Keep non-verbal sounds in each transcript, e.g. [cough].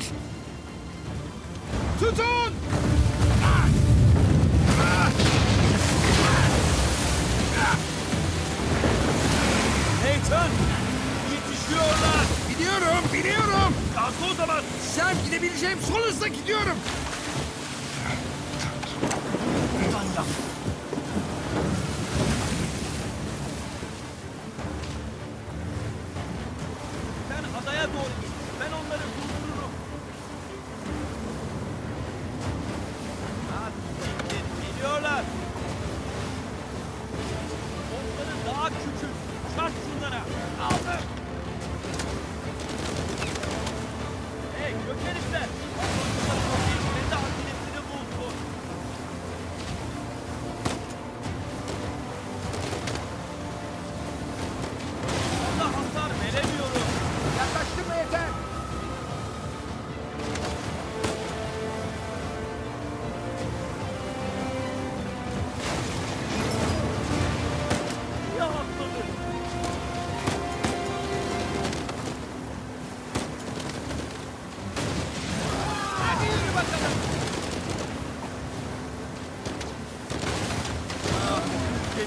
değil. Tutun!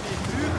değil. Büyük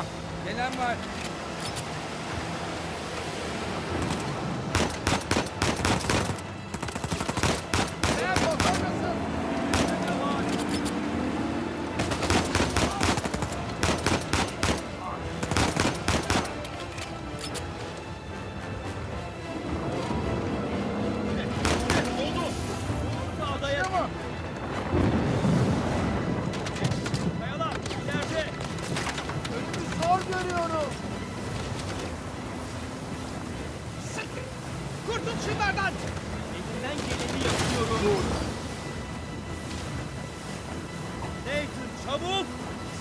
Silah. Gelen var. Sen çabuk.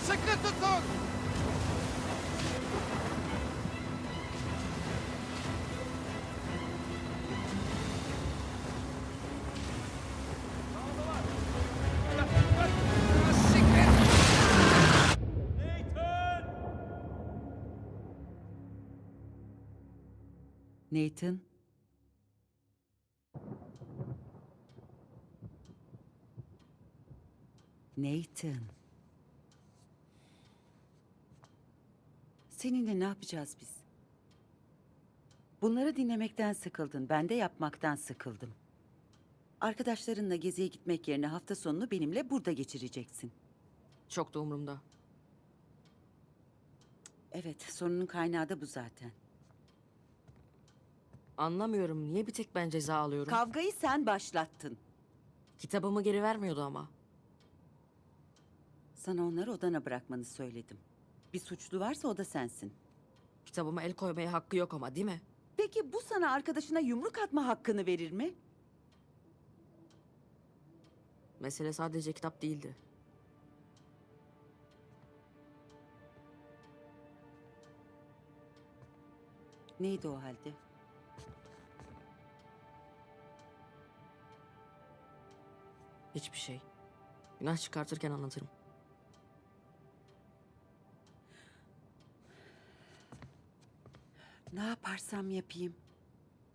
Sıkı tutun. Nathan. Nathan? Seninle ne yapacağız biz? Bunları dinlemekten sıkıldın. Ben de yapmaktan sıkıldım. Arkadaşlarınla geziye gitmek yerine hafta sonunu benimle burada geçireceksin. Çok da umurumda. Evet, sorunun kaynağı da bu zaten. Anlamıyorum niye bir tek ben ceza alıyorum? Kavgayı sen başlattın. Kitabımı geri vermiyordu ama. Sana onları odana bırakmanı söyledim. Bir suçlu varsa o da sensin. Kitabıma el koymaya hakkı yok ama değil mi? Peki bu sana arkadaşına yumruk atma hakkını verir mi? Mesele sadece kitap değildi. Neydi o halde? Hiçbir şey. Günah çıkartırken anlatırım. Ne yaparsam yapayım.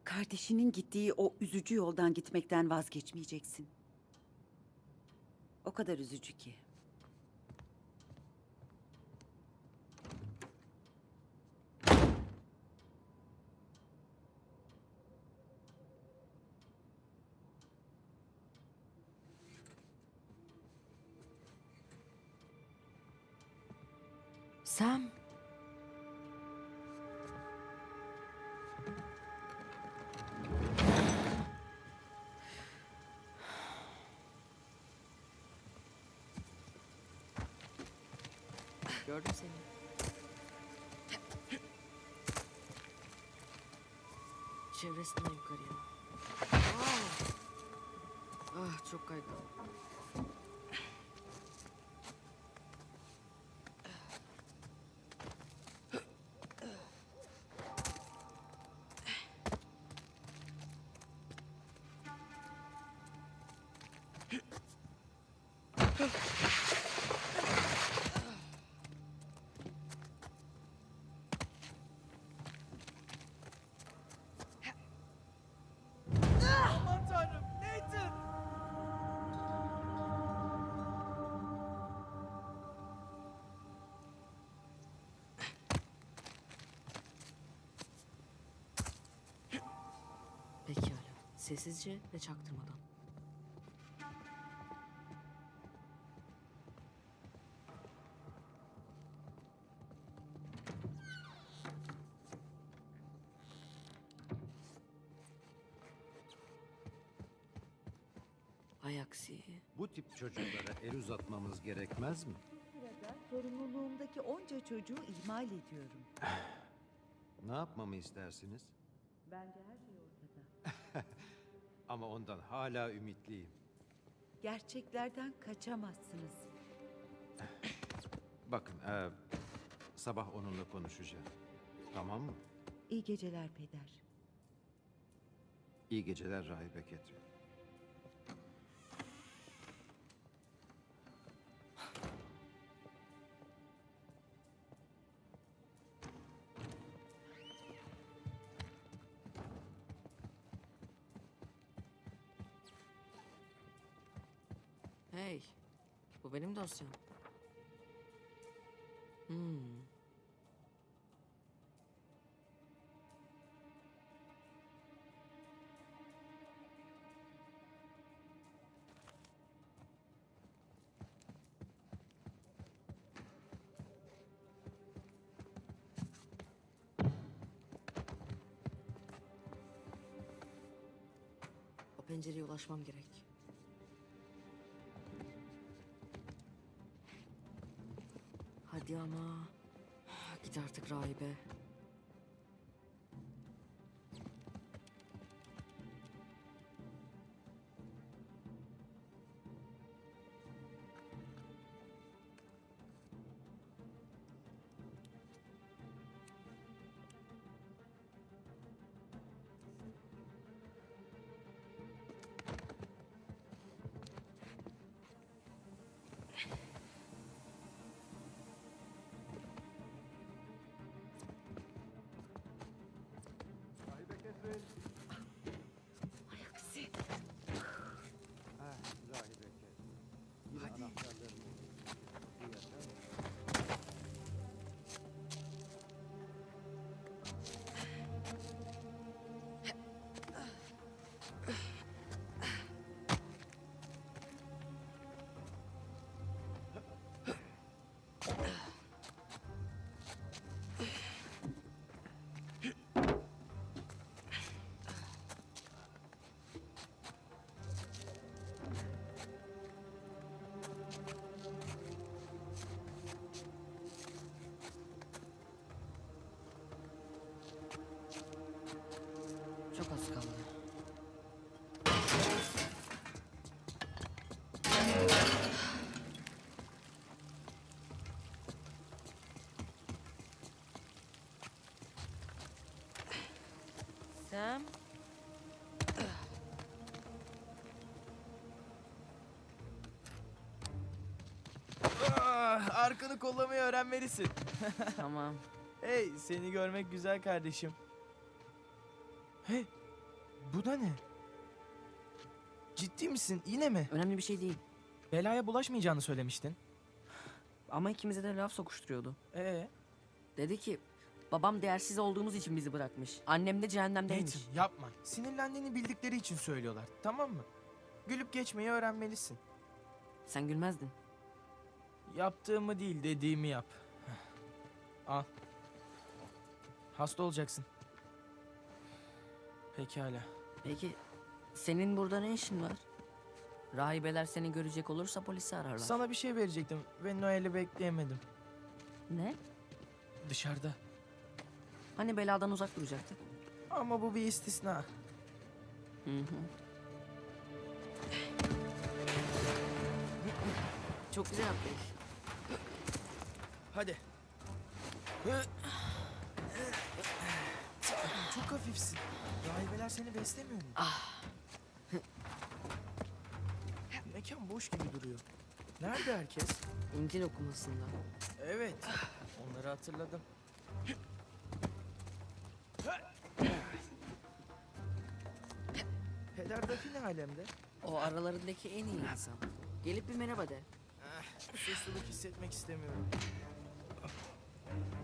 Kardeşinin gittiği o üzücü yoldan gitmekten vazgeçmeyeceksin. O kadar üzücü ki. Gördüm seni. Çevresinden yukarıya. Ah çok kaygan. Sessizce ve çaktırmadan. Ay aksi. Bu tip çocuklara el uzatmamız gerekmez mi? sırada sorumluluğumdaki onca çocuğu ihmal ediyorum. Ne yapmamı istersiniz? Bence her şey ortada. [laughs] Ama ondan hala ümitliyim. Gerçeklerden kaçamazsınız. [clears throat] Bakın, eee, sabah onunla konuşacağım. Tamam mı? İyi geceler peder. İyi geceler Rahibe Ketrin. Dosyam. Hmm. Pencereye ulaşmam gerek. Ama. Git artık rahibe. Arkanı kollamayı öğrenmelisin. [laughs] tamam. Hey seni görmek güzel kardeşim. Hey bu da ne? Ciddi misin yine mi? Önemli bir şey değil. Belaya bulaşmayacağını söylemiştin. Ama ikimize de laf sokuşturuyordu. Ee, Dedi ki babam değersiz olduğumuz için bizi bırakmış. Annem de cehennemdeymiş. Nathan yapma. Sinirlendiğini bildikleri için söylüyorlar tamam mı? Gülüp geçmeyi öğrenmelisin. Sen gülmezdin. Yaptığımı değil dediğimi yap. Al. Hasta olacaksın. Pekala. Peki senin burada ne işin var? Rahibeler seni görecek olursa polisi ararlar. Sana bir şey verecektim ve Noel'i bekleyemedim. Ne? Dışarıda. Hani beladan uzak duracaktık? Ama bu bir istisna. Hı hı. Çok güzel yapmış. Hadi. Çok hafifsin. Rahibeler seni beslemiyor mu? Mekan boş gibi duruyor. Nerede herkes? İncil okumasında. Evet. Onları hatırladım. Peder Dafi ne alemde? O aralarındaki en iyi insan. Gelip bir merhaba de. Suçluluk hissetmek istemiyorum. Thank you.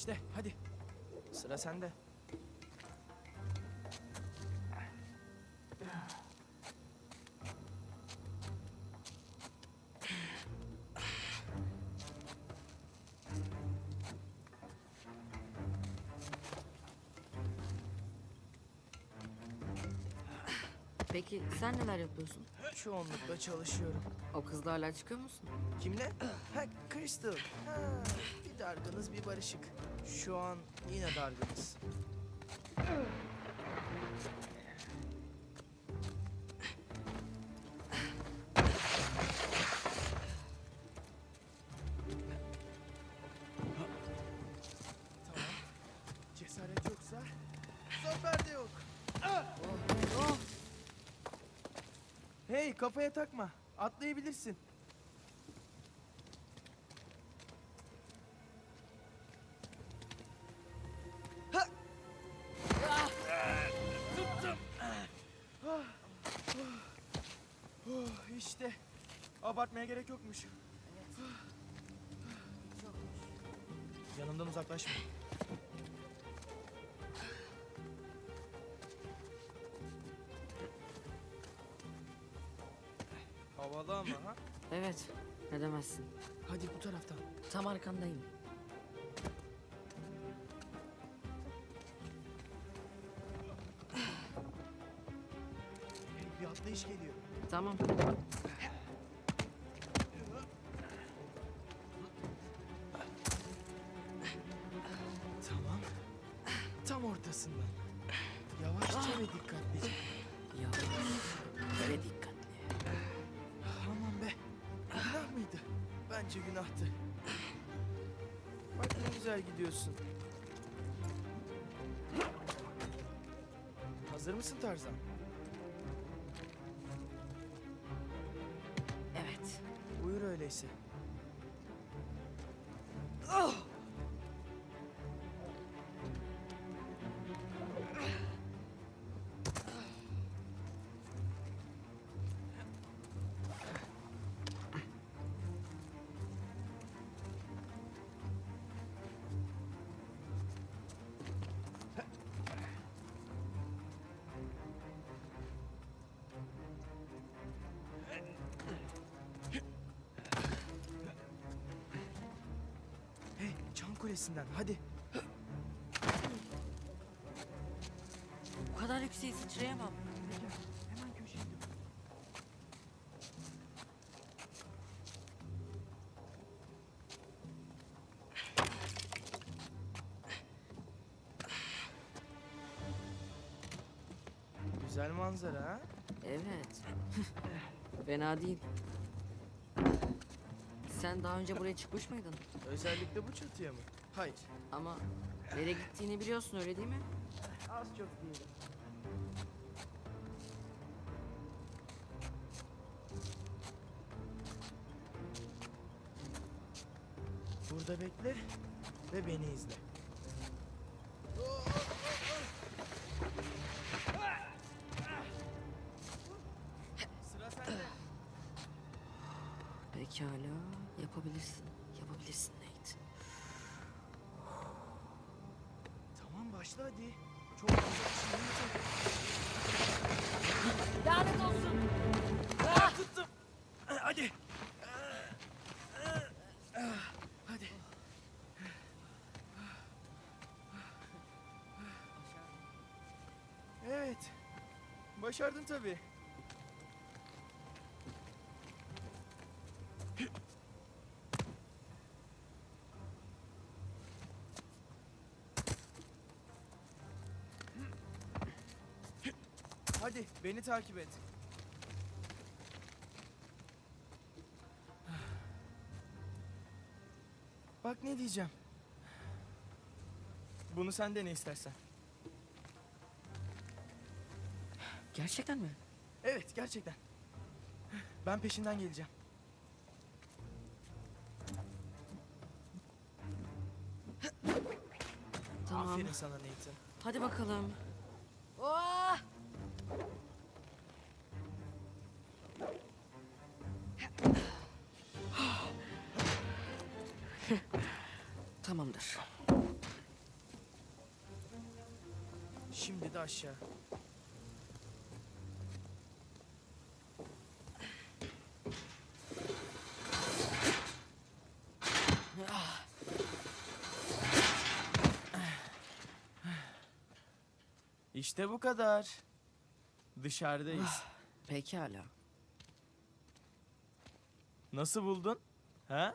İşte hadi. Sıra sende. Peki sen neler yapıyorsun? Çoğunlukla çalışıyorum. O kızla hala çıkıyor musun? Kimle? [clears throat] Ha Crystal. Ha, bir dargınız bir barışık. Şu an yine dargınız. Kafaya takma. Atlayabilirsin. Oh, işte. Abartmaya gerek yokmuş. Yanımdan uzaklaşma. Havalı ama ha. Evet. Ne demezsin. Hadi bu taraftan. Tam arkandayım. Bir atlayış geliyor. Tamam. Tamam. Tam ortasından. Yavaşça ve dikkatlice. Yavaş. Ve dikkatli. Bence günahtı. Bak ne güzel gidiyorsun. Hazır mısın Tarzan? Evet. Buyur öyleyse. Kulesinden. Hadi. Bu kadar yükseğe sıçrayamam. Hemen köşeye dön. Güzel manzara ha? Evet. [laughs] Fena değil. Sen daha önce buraya çıkmış mıydın? Özellikle bu çatıya mı? Hayır. Ama nereye gittiğini biliyorsun öyle değil mi? Az çok diyelim. Burada bekle ve beni izle. Sıra sende. Pekala. Yapabilirsin. Yapabilirsin Nate. Tamam başla hadi. Çok. Lanet olsun. Ah, tuttum. Hadi. Hadi. Evet. Başardın tabii. Beni takip et. Bak ne diyeceğim. Bunu sen de ne istersen. Gerçekten mi? Evet gerçekten. Ben peşinden geleceğim. Tamam. Aferin sana Nathan. Hadi bakalım. Aşağı. İşte bu kadar. Dışarıdayız. Pekala. Nasıl buldun? Ha?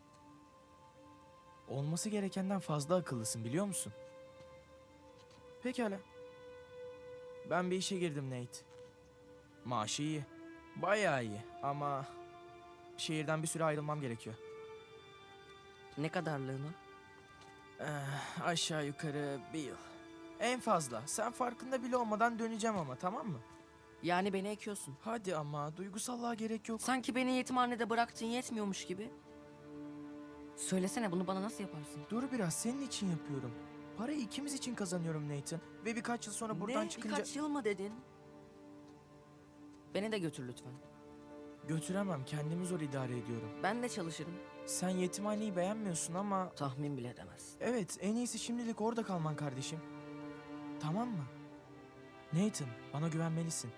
Olması gerekenden fazla akıllısın biliyor musun? Pekala. Ben bir işe girdim Nate. Maaşı iyi. Bayağı iyi ama şehirden bir süre ayrılmam gerekiyor. Ne kadarlığını? Eh, aşağı yukarı bir yıl. En fazla. Sen farkında bile olmadan döneceğim ama tamam mı? Yani beni ekiyorsun. Hadi ama duygusallığa gerek yok. Sanki beni yetimhanede bıraktığın yetmiyormuş gibi. Söylesene bunu bana nasıl yaparsın? Dur biraz senin için yapıyorum. Parayı ikimiz için kazanıyorum Nathan. Ve birkaç yıl sonra buradan ne? çıkınca... Birkaç yıl mı dedin? Beni de götür lütfen. Götüremem kendimi zor idare ediyorum. Ben de çalışırım. Sen yetimhaneyi beğenmiyorsun ama... Tahmin bile edemezsin. Evet en iyisi şimdilik orada kalman kardeşim. Tamam mı? Nathan bana güvenmelisin.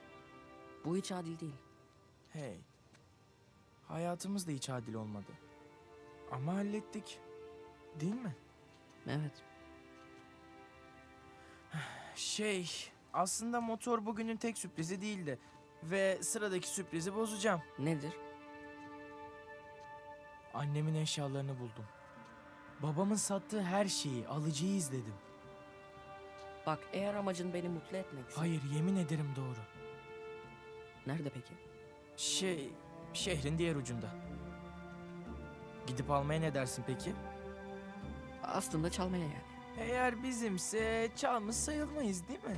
Bu hiç adil değil. Hey. Hayatımız da hiç adil olmadı. Ama hallettik. Değil mi? Evet. Şey, aslında motor bugünün tek sürprizi değildi. Ve sıradaki sürprizi bozacağım. Nedir? Annemin eşyalarını buldum. Babamın sattığı her şeyi, alıcıyı izledim. Bak eğer amacın beni mutlu etmekse. Hayır, yemin ederim doğru. Nerede peki? Şey, şehrin diğer ucunda. Gidip almaya ne dersin peki? Aslında çalmaya yani. Eğer bizimse çalmış sayılmayız değil mi?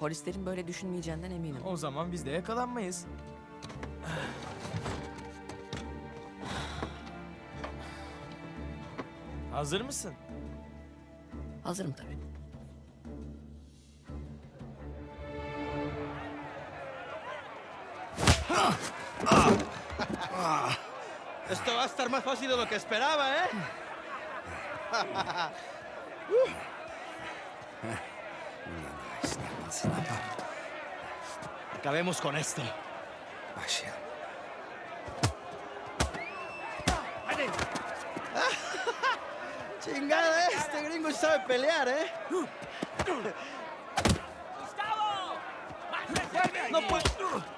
Polislerin böyle düşünmeyeceğinden eminim. O zaman biz de yakalanmayız. Hazır mısın? Hazırım tabii. [laughs] Esto va a estar más fácil de lo que esperaba, ¿eh? [laughs] Acabemos con esto. [laughs] Chingada, este gringo sabe pelear, ¿eh? No puedo.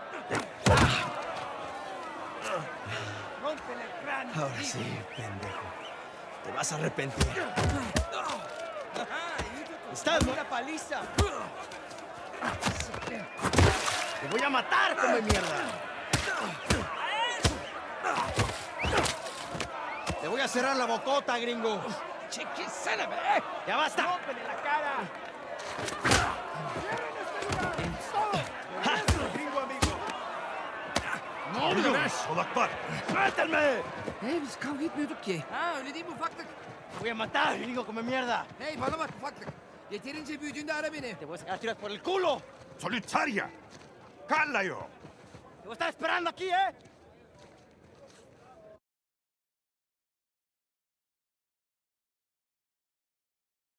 Ahora sí, pendejo. Te vas a arrepentir. ¡Estás una paliza! ¡Te voy a matar, come mierda! ¡Te voy a cerrar la bocota, gringo! ¿eh? ¡Ya basta! ¡Rómpele la cara! Ne oluyor lan? Odaklan. ¡Suéltenme! Hey biz kavga etmiyorduk ki. Ha öyle değil mi ufaklık? ¡Te voy a matar, gringo, come mierda! Hey bana bak ufaklık. Yeterince büyüdüğünde ara beni. ¡Te voy a sacar tiras por el culo! Solitaria. Cállayo. ¡Te voy a estar esperando aquí, eh!